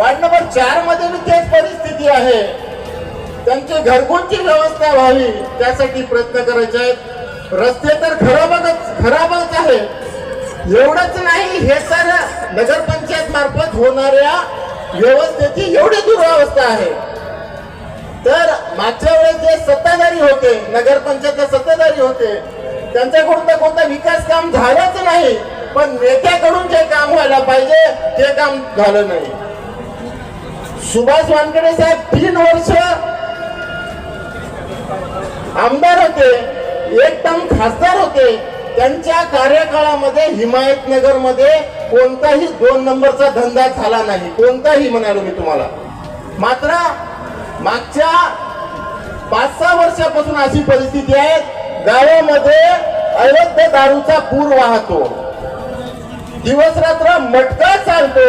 Ward number चारमध्ये तेच परिस्थिती आहे. त्यांची घरकुलची व्यवस्था व्हावी त्यासाठी प्रयत्न करायचे आहेत. रस्ते तर खराबच खराबच आहे एवढंच नाही हे सर नगरपंचायत मार्फत होणाऱ्या व्यवस्थेची एवढी दुरावस्था आहे. तर मागच्या वेळेस जे सत्ताधारी होते नगरपंचायत सत्ताधारी होते त्यांच्याकडून तर कोणता विकास काम झालंच नाही. पण नेत्याकडून जे काम व्हायला पाहिजे ते काम झालं नाही. सुभाष वानखेडे साहेब तीन वर्ष आमदार होते एक टर्म खासदार होते. त्यांच्या कार्यकाळामध्ये हिमायतनगरमध्ये कोणताही दोन नंबरचा धंदा झाला नाही. कोणताही म्हणालो मी तुम्हाला. मात्र मागच्या पाच सहा वर्षापासून अशी परिस्थिती आहे गावामध्ये अवैध दारूचा पूर वाहतो. दिवस रात्र मटका चालतो.